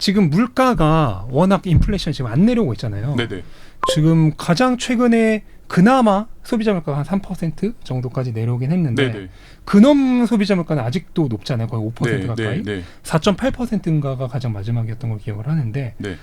지금 물가가 워낙 인플레이션 지금 안 내려오고 있잖아요. 네네. 지금 가장 최근에 그나마 소비자 물가가 한 3% 정도까지 내려오긴 했는데 네네. 근엄 소비자 물가는 아직도 높잖아요. 거의 5% 네, 가까이. 네, 네. 4.8%인가가 가장 마지막이었던 걸 기억을 하는데 네.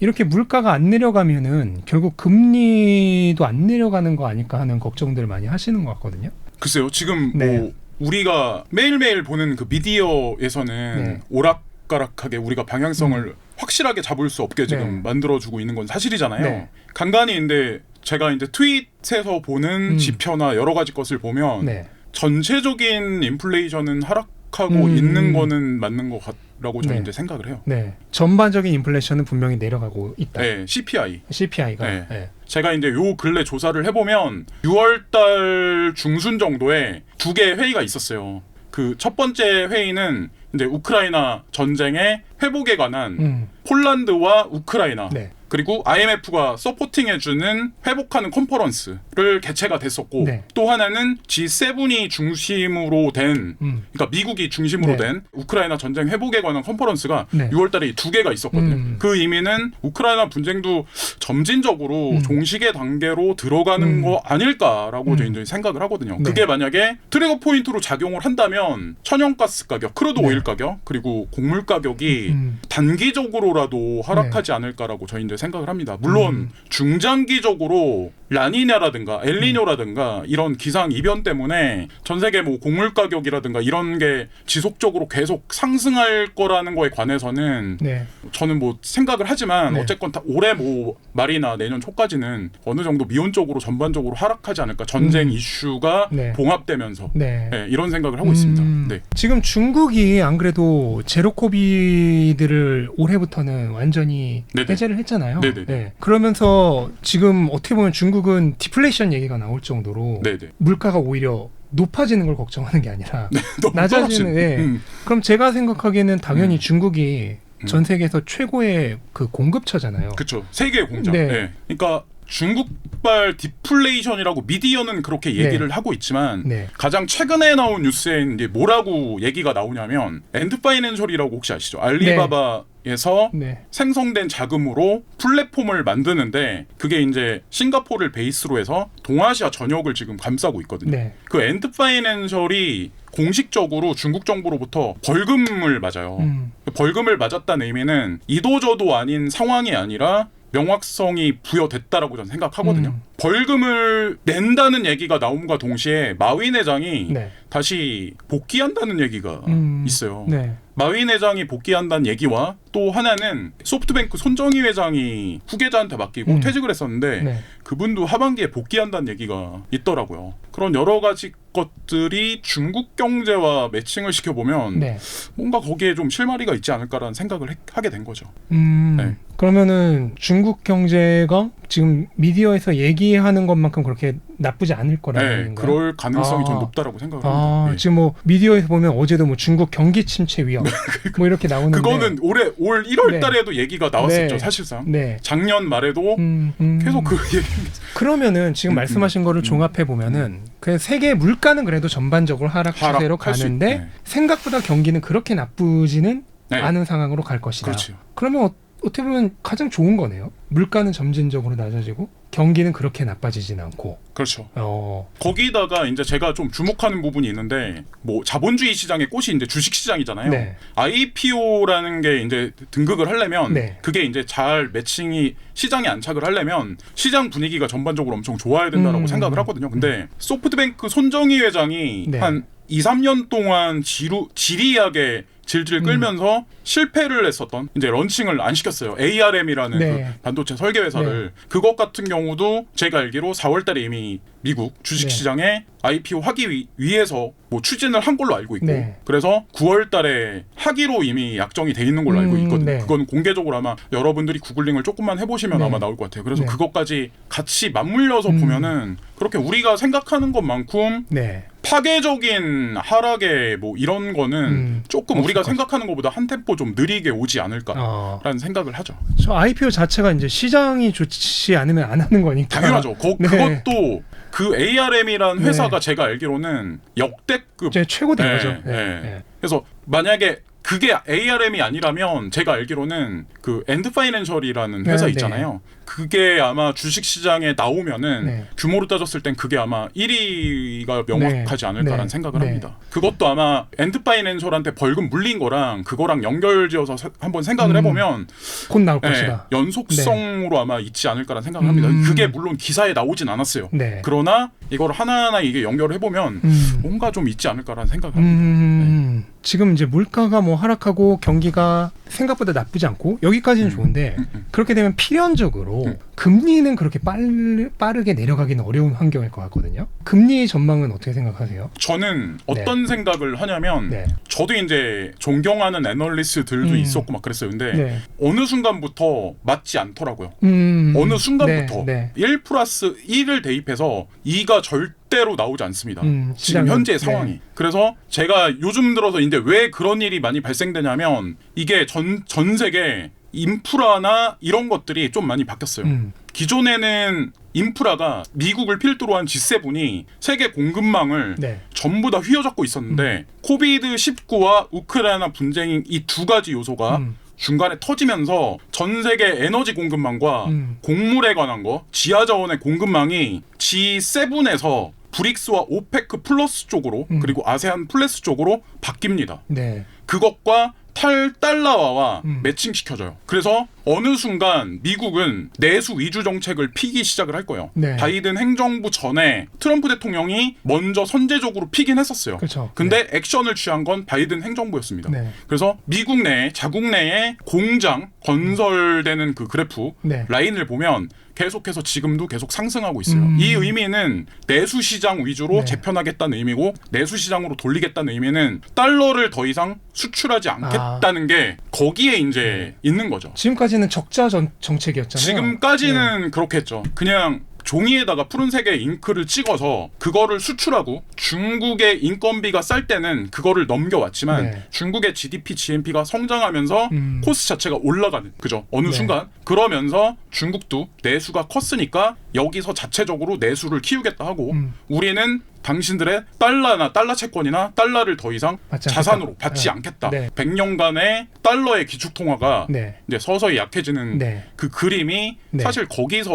이렇게 물가가 안 내려가면은 결국 금리도 안 내려가는 거 아닐까 하는 걱정들 많이 하시는 것 같거든요. 글쎄요. 지금 네. 뭐 우리가 매일매일 보는 그 미디어에서는 네. 오락 가락하게 우리가 방향성을 확실하게 잡을 수 없게 지금 네. 만들어주고 있는 건 사실이잖아요. 네. 간간히 근데 제가 이제 트윗에서 보는 음. 지표나 여러 가지 것을 보면 네. 전체적인 인플레이션은 하락하고 음. 있는 거는 맞는 것 같라고 저는 네. 이제 생각을 해요. 네. 전반적인 인플레이션은 분명히 내려가고 있다. 네, CPI. CPI가. 네. 네. 제가 이제 요 근래 조사를 해보면 6월달 중순 정도에 두 개 회의가 있었어요. 그 첫 번째 회의는 이제 우크라이나 전쟁의 회복에 관한 음. 폴란드와 우크라이나 네. 그리고 IMF가 서포팅해주는 회복하는 컨퍼런스를 개최가 됐었고 네. 또 하나는 G7이 중심으로 된 음. 그러니까 미국이 중심으로 네. 된 우크라이나 전쟁 회복에 관한 컨퍼런스가 네. 6월달에 두 개가 있었거든요. 음. 그 의미는 우크라이나 분쟁도 점진적으로 음. 종식의 단계로 들어가는 음. 거 아닐까라고 음. 저는 생각을 하거든요. 네. 그게 만약에 트리거 포인트로 작용을 한다면 천연가스 가격, 크루드 네. 오일 가격 그리고 곡물 가격이 음. 단기적으로라도 하락하지 않을까라고 저희 이제 생각을 합니다. 물론 음. 중장기적으로 라니냐라든가 엘니뇨라든가 이런 기상 이변 때문에 전 세계 뭐 곡물 가격이라든가 이런 게 지속적으로 계속 상승할 거라는 거에 관해서는 네. 저는 뭐 생각을 하지만 네. 어쨌건 다 올해 뭐 말이나 내년 초까지는 어느 정도 미온적으로 전반적으로 하락하지 않을까 전쟁 음. 이슈가 네. 봉합되면서 네. 네, 이런 생각을 하고 있습니다. 음, 네. 지금 중국이 안 그래도 제로 코비드를 올해부터는 완전히 네네. 해제를 했잖아요. 네네네. 네. 그러면서 지금 어떻게 보면 중국 은 디플레이션 얘기가 나올 정도로 네, 네. 물가가 오히려 높아지는 걸 걱정하는 게 아니라 너무 낮아지는, 예. 음. 그럼 제가 생각하기에는 당연히 음. 중국이 음. 전 세계에서 최고의 그 공급처잖아요. 그렇죠. 세계 공장. 네. 네. 그러니까 중국발 디플레이션이라고 미디어는 그렇게 얘기를 하고 있지만 네. 가장 최근에 나온 뉴스에 이제 뭐라고 얘기가 나오냐면 엔드 파이낸셜이라고 혹시 아시죠? 알리바바 에서 네. 생성된 자금으로 플랫폼을 만드는데 그게 이제 싱가포르를 베이스로 해서 동아시아 전역을 지금 감싸고 있거든요. 네. 그 엔드 파이낸셜이 공식적으로 중국 정부로부터 벌금을 맞아요. 음. 벌금을 맞았다는 의미는 이도저도 아닌 상황이 아니라 명확성이 부여됐다라고 저는 생각하거든요. 음. 벌금을 낸다는 얘기가 나옴과 동시에 마윈 회장이 네. 다시 복귀한다는 얘기가 음. 있어요. 네. 마윈 회장이 복귀한다는 얘기와 또 하나는 소프트뱅크 손정희 회장이 후계자한테 맡기고 음. 퇴직을 했었는데 네. 그분도 하반기에 복귀한다는 얘기가 있더라고요. 그런 여러 가지 것들이 중국 경제와 매칭을 시켜보면 네. 뭔가 거기에 좀 실마리가 있지 않을까라는 생각을 해- 하게 된 거죠. 음, 네. 그러면은 중국 경제가 지금 미디어에서 얘기하는 것만큼 그렇게 나쁘지 않을 거라는 네? 그럴 가능성이 아. 좀 높다라고 생각을 아, 합니다. 예. 지금 뭐 미디어에서 보면 어제도 뭐 중국 경기 침체 위험 뭐 이렇게 나오는데 그거는 올해 올 1월 네. 달에도 얘기가 나왔었죠, 네. 사실상. 네. 작년 말에도 음, 음. 계속 그 얘기. 그러면은 지금 음, 말씀하신 거를 종합해 보면은 그 세계 물가는 그래도 전반적으로 하락 추세로 가는데 있- 네. 생각보다 경기는 그렇게 나쁘지는 네. 않은 상황으로 갈 것이다. 그렇죠. 그러면 어, 어떻게 보면 가장 좋은 거네요. 물가는 점진적으로 낮아지고 경기는 그렇게 나빠지진 않고. 그렇죠. 어. 거기다가 이제 제가 좀 주목하는 부분이 있는데 뭐 자본주의 시장의 꽃이 이제 주식 시장이잖아요. 네. IPO라는 게 이제 등극을 하려면 네. 그게 이제 잘 매칭이 시장에 안착을 하려면 시장 분위기가 전반적으로 엄청 좋아야 된다라고 음. 생각을 하거든요. 근데 소프트뱅크 손정희 회장이 네. 한 2, 3년 동안 지루 지리하게 질질 음. 끌면서 실패를 했었던 이제 런칭을 안 시켰어요. ARM이라는 네. 그 반도체 설계 회사를 그것 같은 경우도 제가 알기로 4월달에 이미 미국 주식 네. 시장에 IPO 하기 위, 위해서 뭐 추진을 한 걸로 알고 있고 네. 그래서 9월달에 하기로 이미 약정이 돼 있는 걸로 알고 음, 있거든요. 네. 그건 공개적으로 아마 여러분들이 구글링을 조금만 해보시면 네. 아마 나올 것 같아요. 그래서 네. 그것까지 같이 맞물려서 음. 보면은 그렇게 우리가 생각하는 것만큼 네. 파괴적인 하락의 뭐 이런 거는 음, 조금 우리가 것 생각하는 것보다 한 템포 좀 느리게 오지 않을까라는 어. 생각을 하죠. 저 IPO 자체가 이제 시장이 좋지 않으면 안 하는 거니까. 당연하죠. 거, 네. 그것도 그 ARM이라는 네. 회사가 제가 알기로는 역대급 제 최고 된 네, 거죠. 네. 네. 네. 그래서 만약에 그게 ARM이 아니라면 제가 알기로는 그 엔드 파이낸셜이라는 회사 네, 있잖아요. 그게 아마 주식 시장에 나오면은 네. 규모로 따졌을 땐 그게 아마 1위가 명확하지 네, 않을까라는 네, 생각을 네. 합니다. 그것도 아마 엔드 파이낸셜한테 벌금 물린 거랑 그거랑 연결지어서 세- 한번 생각을 음, 해보면 곧 나올 네, 것이다. 연속성으로 아마 있지 않을까라는 생각을 합니다. 음. 그게 물론 기사에 나오진 않았어요. 네. 그러나 이걸 하나하나 이게 연결을 해보면 음. 뭔가 좀 있지 않을까라는 생각을 합니다. 음, 지금 이제 물가가 뭐 하락하고 경기가 생각보다 나쁘지 않고 여기 까지는 음. 좋은데 그렇게 되면 필연적으로 음. 금리는 그렇게 빨, 빠르게 내려가기는 어려운 환경일 것 같거든요. 금리 전망은 어떻게 생각하세요? 저는 어떤 생각을 하냐면 네. 저도 이제 존경하는 애널리스트들도 음. 있었고 막 그랬어요. 근데 네. 어느 순간부터 맞지 않더라고요. 음, 어느 순간부터 네, 네. 1 플러스 1을 대입해서 2가 절대 로 나오지 않습니다. 음, 지금 시장은- 현재 네. 상황이. 그래서 제가 요즘 들어서 이제 왜 그런 일이 많이 발생되냐면 이게 전, 전 세계 인프라나 이런 것들이 좀 많이 바뀌었어요. 음, 기존에는 인프라가 미국을 필두로 한 G7이 세계 공급망을 네. 전부 다 휘어잡고 있었는데 코비드 19와 우크라이나 분쟁 이 두 가지 요소가 음, 중간에 터지면서 전 세계 에너지 공급망과 음. 곡물에 관한 거, 지하 자원의 공급망이 G7에서 브릭스와 오페크 플러스 쪽으로 음. 그리고 아세안 플러스 쪽으로 바뀝니다. 네. 그것과 탈 달러화와 음. 매칭시켜져요. 그래서 어느 순간 미국은 내수 위주 정책을 피기 시작을 할 거예요. 네. 바이든 행정부 전에 트럼프 대통령이 먼저 선제적으로 피긴 했었어요. 그렇죠. 근데 액션을 취한 건 바이든 행정부였습니다. 네. 그래서 미국 내 자국 내에 공장 건설되는 그 그래프 네. 라인을 보면 계속해서 지금도 계속 상승하고 있어요. 음. 이 의미는 내수 시장 위주로 네. 재편하겠다는 의미고 내수 시장으로 돌리겠다는 의미는 달러를 더 이상 수출하지 않겠다는 게 거기에 이제 있는 거죠. 지금까지는 적자 전, 정책이었잖아요. 지금까지는 네. 그렇겠죠. 그냥 종이에다가 푸른색의 잉크를 찍어서 그거를 수출하고 중국의 인건비가 쌀 때는 그거를 넘겨왔지만 네. 중국의 GDP, GNP가 성장하면서 음. 코스 자체가 올라가는 그죠 어느 네. 순간 그러면서 중국도 내수가 컸으니까 여기서 자체적으로 내수를 키우겠다 하고 음. 우리는 당신들의 달러나 달러 채권이나 달러를 더 이상 받지 않겠다. 자산으로 받지 네. 않겠다. 네. 100년간의 달러의 기축 통화가 네. 이제 서서히 약해지는 네. 그 그림이 네. 사실 거기서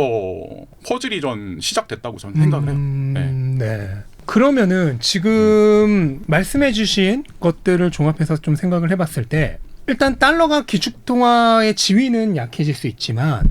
퍼즐이 전 시작됐다고 저는 생각을 해요. 음, 네. 그러면은 지금 말씀해주신 것들을 종합해서 좀 생각을 해봤을 때 일단 달러가 기축통화의 지위는 약해질 수 있지만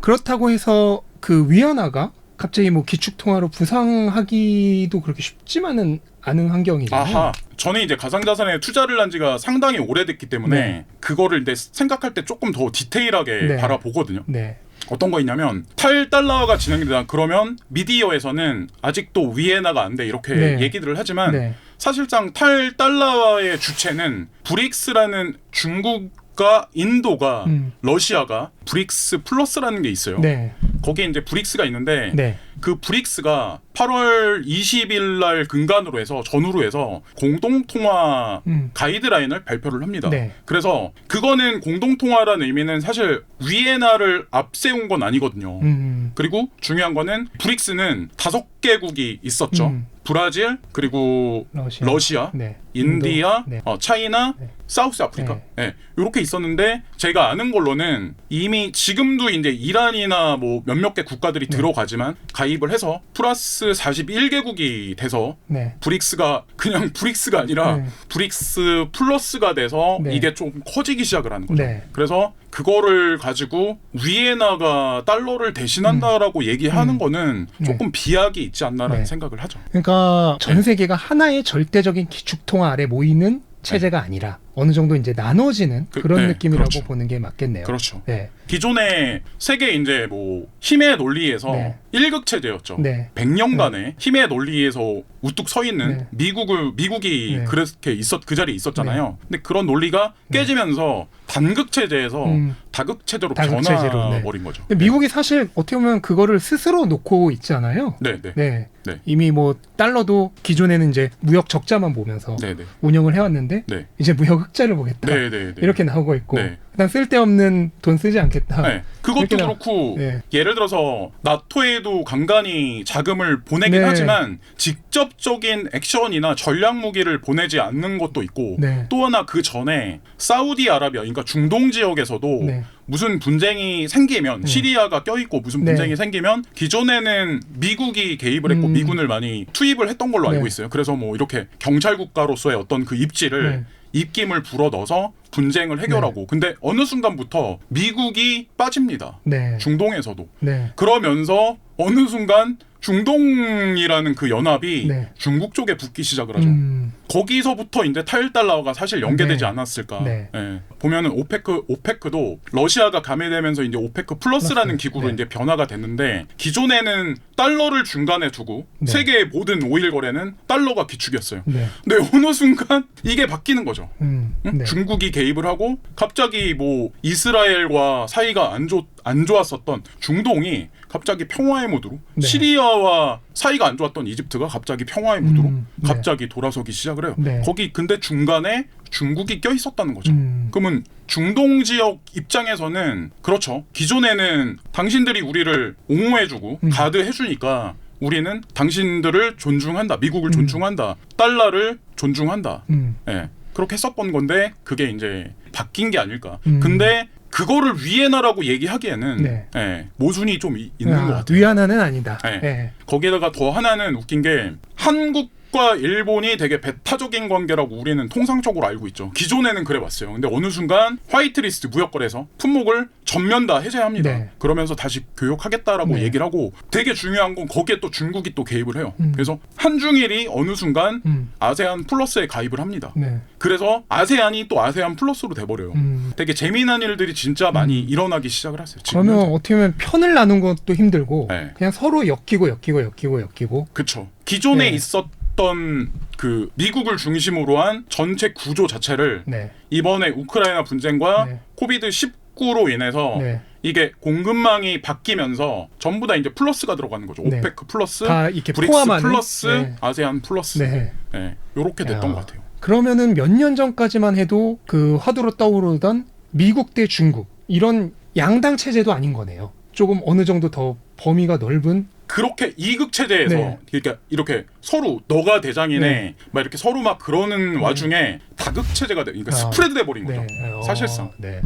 그렇다고 해서 그 위안화가 갑자기 뭐 기축 통화로 부상하기도 그렇게 쉽지만은 않은 환경이잖아요. 아하, 저는 이제 가상자산에 투자를 한 지가 상당히 오래됐기 때문에 네. 그거를 이제 생각할 때 조금 더 디테일하게 네. 바라보거든요. 네. 어떤 거 있냐면 탈 달러가 진행되다 그러면 미디어에서는 아직도 위에나가 안 돼 이렇게 네. 얘기들을 하지만 네. 사실상 탈 달러의 주체는 브릭스라는 중국과 인도가 음. 러시아가 브릭스 플러스라는 게 있어요. 네. 거기에 이제 브릭스가 있는데 네. 그 브릭스가 8월 20일 날 근간으로 해서 전후로 해서 공동 통화 음. 가이드라인을 발표를 합니다. 네. 그래서 그거는 공동 통화라는 의미는 사실 위에나를 앞세운 건 아니거든요. 음. 그리고 중요한 거는 브릭스는 다섯 개국이 있었죠. 음. 브라질 그리고 러시아. 러시아, 네. 인디아. 네. 어, 차이나, 네. 사우스 아프리카. 예. 이렇게 있었는데 제가 아는 걸로는 이미 지금도 이제 이란이나 뭐 몇몇 개 국가들이 네. 들어가지만 가입을 해서 플러스 41개국이 돼서 네. 브릭스가 그냥 브릭스가 아니라 네. 브릭스 플러스가 돼서 네. 이게 좀 커지기 시작을 하는 거죠. 네. 그래서 그거를 가지고 위에나가 달러를 대신한다라고 얘기하는 음. 거는 네. 조금 비약이 있지 않나라는 네. 생각을 하죠. 그러니까 전 네. 세계가 하나의 절대적인 기축통 화 아래 모이는 체제가 아니라 어느 정도 이제 나눠지는 그- 그, 런 네, 느낌이라고 그렇죠. 보는 게 맞겠네요. 그렇죠. 네. 기존의 세계 이제 뭐 힘의 논리에서 네. 일극 체제였죠. 네. 100년간의 힘의 논리에서 우뚝 서 있는 네. 미국을 미국이 네. 그렇게 있었 그 자리에 있었잖아요. 근데 그런 논리가 깨지면서 단극 체제에서 음. 다극 체제로 다극 변화 체제로, 네. 버린 거죠. 미국이 사실 어떻게 보면 그거를 스스로 놓고 있잖아요. 네, 네. 네. 네. 이미 뭐 달러도 기존에는 이제 무역 적자만 보면서 네, 네. 운영을 해왔는데 네. 이제 무역 흑자를 보겠다. 네, 네, 네. 이렇게 나오고 있고 네. 일단 쓸데없는 돈 쓰지 않겠다. 네. 그것도 나- 그렇고 네. 예를 들어서 나토에도 간간히 자금을 보내긴 네. 하지만 직접적인 액션이나 전략 무기를 보내지 않는 것도 있고 네. 또 하나 그 전에 사우디아라비아 그러니까 중동 지역에서도 네. 무슨 분쟁이 생기면 시리아가 껴있고 무슨 네. 분쟁이 생기면 기존에는 미국이 개입을 했고 음. 미군을 많이 투입을 했던 걸로 알고 네. 있어요. 그래서 뭐 이렇게 경찰 국가로서의 어떤 그 입지를 네. 입김을 불어 넣어서 분쟁을 해결하고 근데 어느 순간부터 미국이 빠집니다. 네. 중동에서도 네. 그러면서 어느 순간 중동이라는 그 연합이 네. 중국 쪽에 붙기 시작을 하죠. 음, 거기서부터 이제 타일달러가 사실 연계되지 네. 않았을까. 네. 예. 보면은 오페크 오페크도 러시아가 가미되면서 이제 오페크 플러스라는 플러스. 기구로 네. 이제 변화가 됐는데 기존에는 달러를 중간에 두고 네. 세계의 모든 오일 거래는 달러가 기축이었어요. 네. 근데 어느 순간 이게 바뀌는 거죠. 음, 응? 네. 중국이 개입을 하고 갑자기 뭐 이스라엘과 사이가 안, 좋, 안 좋았었던 중동이 갑자기 평화의 무드로 네. 시리아 와 사이가 안 좋았던 이집트가 갑자기 평화의 무드로 음, 네. 갑자기 돌아서기 시작을 해요. 네. 거기 근데 중간에 중국이 껴 있었다는 거죠. 음, 그러면 중동 지역 입장에서는 그렇죠. 기존에는 당신들이 우리를 옹호해주고 음. 가드해주니까 우리는 당신들을 존중한다. 미국을 존중한다. 달러를 존중한다. 음, 예. 그렇게 했었던 건데 그게 이제 바뀐 게 아닐까. 음. 근데 그거를 위에나라고 얘기하기에는 네. 예, 모순이 좀 이- 있는 아, 것 같아요. 위안화는 아니다. 네. 예. 거기에다가 더 하나는 웃긴 게 한국 과 일본이 되게 배타적인 관계라고 우리는 통상적으로 알고 있죠. 기존에는 그래 왔어요. 근데 어느 순간 화이트리스트 무역거래에서 품목을 전면 다 해제합니다. 네. 그러면서 다시 교역하겠다라고 네. 얘기를 하고 되게 중요한 건 거기에 또 중국이 또 개입을 해요. 음. 그래서 한중일이 어느 순간 음, 아세안 플러스에 가입을 합니다. 네. 그래서 아세안이 또 아세안 플러스로 돼버려요. 음. 되게 재미난 일들이 진짜 많이 일어나기 시작을 했어요. 지금 그러면 현재. 어떻게 보면 편을 나눈 것도 힘들고 네. 그냥 서로 엮이고 엮이고 엮이고 엮이고 그쵸. 기존에 네. 있었 던그 미국을 중심으로 한 전체 구조 자체를 네. 이번에 우크라이나 분쟁과 네. 코비드 19로 인해서 네. 이게 공급망이 바뀌면서 전부 다 이제 플러스가 들어가는 거죠. 네. 오페크 플러스, 다 이렇게 브릭스 포함하는 플러스, 네. 아세안 플러스. 네. 네. 요렇게 됐던 야. 것 같아요. 그러면은 몇 년 전까지만 해도 그 화두로 떠오르던 미국 대 중국 이런 양당 체제도 아닌 거네요. 조금 어느 정도 더 범위가 넓은 그렇게 이극 체제에서 네. 그러니까 이렇게 서로 너가 대장이네 네. 막 이렇게 서로 막 그러는 와중에 다극 체제가 돼. 그러니까 아. 스프레드 돼 버린 네. 거죠. 어, 사실상. 네.